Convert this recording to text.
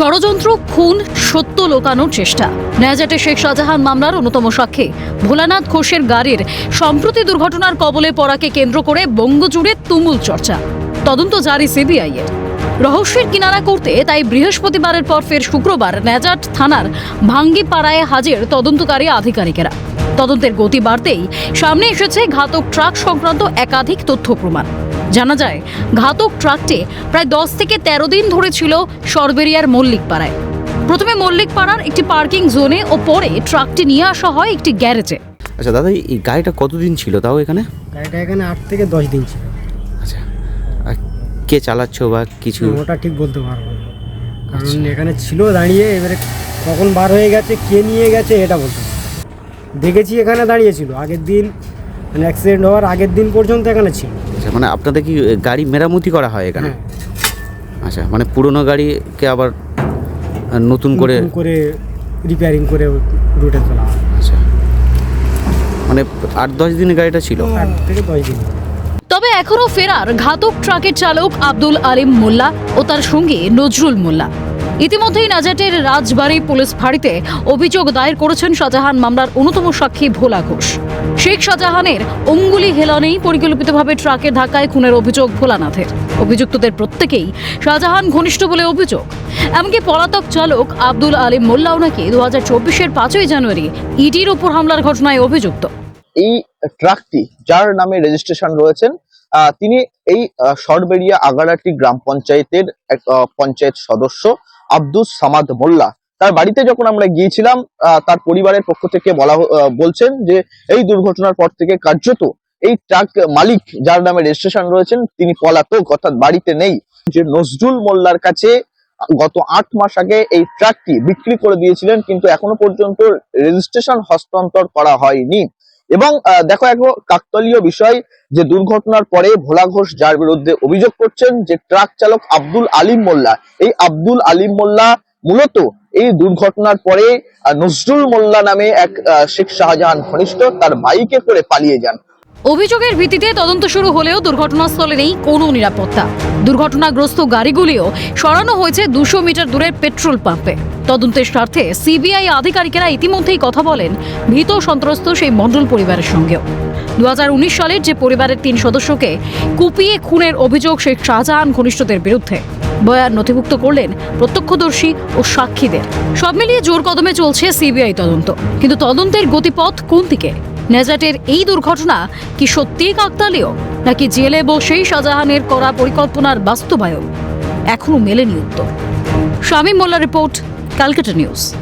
ষড়যন্ত্র, খুন, সত্য লোকানোর চেষ্টা। নেজাটে শেখ শাহজাহান মামলার অন্যতম সাক্ষী। ভোলানাথ ঘোষের গাড়ির সম্প্রতি দুর্ঘটনার কবলে পড়াকে কেন্দ্র করে বঙ্গজুড়ে তুমুল চর্চা। তদন্ত জারি সিবিআই এর। রহস্যের কিনারা করতে তাই বৃহস্পতিবারের পর ফের শুক্রবার নেজাট থানার ভাঙ্গিপাড়ায় হাজির তদন্তকারী আধিকারিকেরা। তদন্তের গতি বাড়তেই সামনে এসেছে ঘাতক ট্রাক সংক্রান্ত একাধিক তথ্য প্রমাণ। জানা যায় ঘাতক ট্রাকটি প্রায় দশ থেকে তেরো দিন ধরে ছিল সরবেরিয়ার মল্লিকপাড়ায়। প্রথমে মল্লিকপাড়ার একটি পার্কিং জোনে ও পরে ট্রাকটি নিয়ে আসা হয় একটি গ্যারেজে। আচ্ছা দাদা এই গাড়িটা কতদিন ছিল তাও এখানে? গাড়িটা এখানে আট থেকে দশ দিন ছিল। আচ্ছা আর কে চালাচ্ছ বা কিছু? ওটা ঠিক বলতে পারব না। কারণ এখানে ছিল দাঁড়িয়ে এবারে কখন বার হয়ে গেছে কে নিয়ে গেছে এটা বলতে দেখেছি এখানে দাঁড়িয়ে ছিল আগের দিন মানে অ্যাক্সিডেন্ট হওয়ার আগের দিন পর্যন্ত এখানে ছিল। আচ্ছা মানে আপনাদের কি গাড়ি মেরামতি করা হয় এখানে? হ্যাঁ। আচ্ছা মানে পুরনো গাড়িকে আবার নতুন করে করে রিপেয়ারিং করে রুটে তোলা আচ্ছা। মানে আট দশ দিনের গাড়িটা ছিল? আট থেকে দশ দিন। তবে এখনও ফেরার ঘাতক ট্রাকের চালক আব্দুল আলিম মোল্লা ও তার সঙ্গী নজরুল মোল্লা। ইতিমধ্যেই নাজাটের রাজবাড়ী পুলিশ ফাঁড়িতে অভিযোগ দায়ের করেছেন শাহজাহান মামলার অন্যতম সাক্ষী ভোলা ঘোষ। শেখ শাহজাহানের অঙ্গুলি হেলনেই পরিকল্পিতভাবে ট্রাকের ধাক্কায় খুনের অভিযোগ ভোলানাথের। অভিযুক্তদের প্রত্যেকেই শাহজাহান ঘনিষ্ঠ বলে অভিযোগ। এমনকি পলাতক চালক আব্দুল আলিম মোল্লাও নাকি দু হাজার চব্বিশের পাঁচই জানুয়ারি ইডির ওপর হামলার ঘটনায় অভিযুক্ত। এই ট্রাকটি, যার নামে রেজিস্ট্রেশন রয়েছেন তিনি এই সরবেরিয়া আগারাটি গ্রাম পঞ্চায়েতের এক পঞ্চায়েত সদস্য আব্দুস সামাদ মোল্লা। তার বাড়িতে যখন আমরা গিয়েছিলাম তার পরিবারের পক্ষ থেকে বলা বলছেন যে, এই দুর্ঘটনার পর থেকে কার্যত এই ট্রাক মালিক যার নামে রেজিস্ট্রেশন রয়েছেন, তিনি পলাতক, অর্থাৎ বাড়িতে নেই। যে নজরুল মোল্লার কাছে গত আট মাস আগে এই ট্রাকটি বিক্রি করে দিয়েছিলেন, কিন্তু এখনও পর্যন্ত রেজিস্ট্রেশন হস্তান্তর করা হয়নি। এবং দেখো এক কাকতলীয় বিষয় যে দুর্ঘটনার পরে ভোলা ঘোষ যার বিরুদ্ধে অভিযোগ করছেন যে ট্রাক চালক আব্দুল আলিম মোল্লা। এই আব্দুল আলিম মোল্লা মূলত এই দুর্ঘটনার পরে নজরুল মোল্লা নামে এক শেখ শাহজাহান ঘনিষ্ঠ তার বাইকে করে পালিয়ে যান। অভিযোগের ভিত্তিতে তদন্ত শুরু হলেও দুর্ঘটনাস্থলে নেই কোনো নিরাপত্তা। দুর্ঘটনাগ্রস্ত গাড়িগুলিও সরানো হয়েছে দুশো মিটার দূরের পেট্রোল পাম্পে। তদন্তের স্বার্থে সিবিআই আধিকারিকেরা ইতিমধ্যেই কথা বলেন ভীত সন্ত্রস্ত সেই মণ্ডল পরিবারের সঙ্গেও। দু হাজার উনিশ সালের যে পরিবারের তিন সদস্যকে কুপিয়ে খুনের অভিযোগ শেখ শাহজাহান ঘনিষ্ঠদের বিরুদ্ধে। বয়ান নথিভুক্ত করলেন প্রত্যক্ষদর্শী ও সাক্ষীদের। সব মিলিয়ে জোর কদমে চলছে সিবিআই তদন্ত। কিন্তু তদন্তের গতিপথ কোন দিকে? নেজাটের এই দুর্ঘটনা কি সত্যি কাকতালীয়? নাকি জেলে বসেই শাহজাহানের করা পরিকল্পনার বাস্তবায়ন? এখনও মেলেনি উত্তর। স্বামী মোল্লা রিপোর্ট, ক্যালকাটা নিউজ।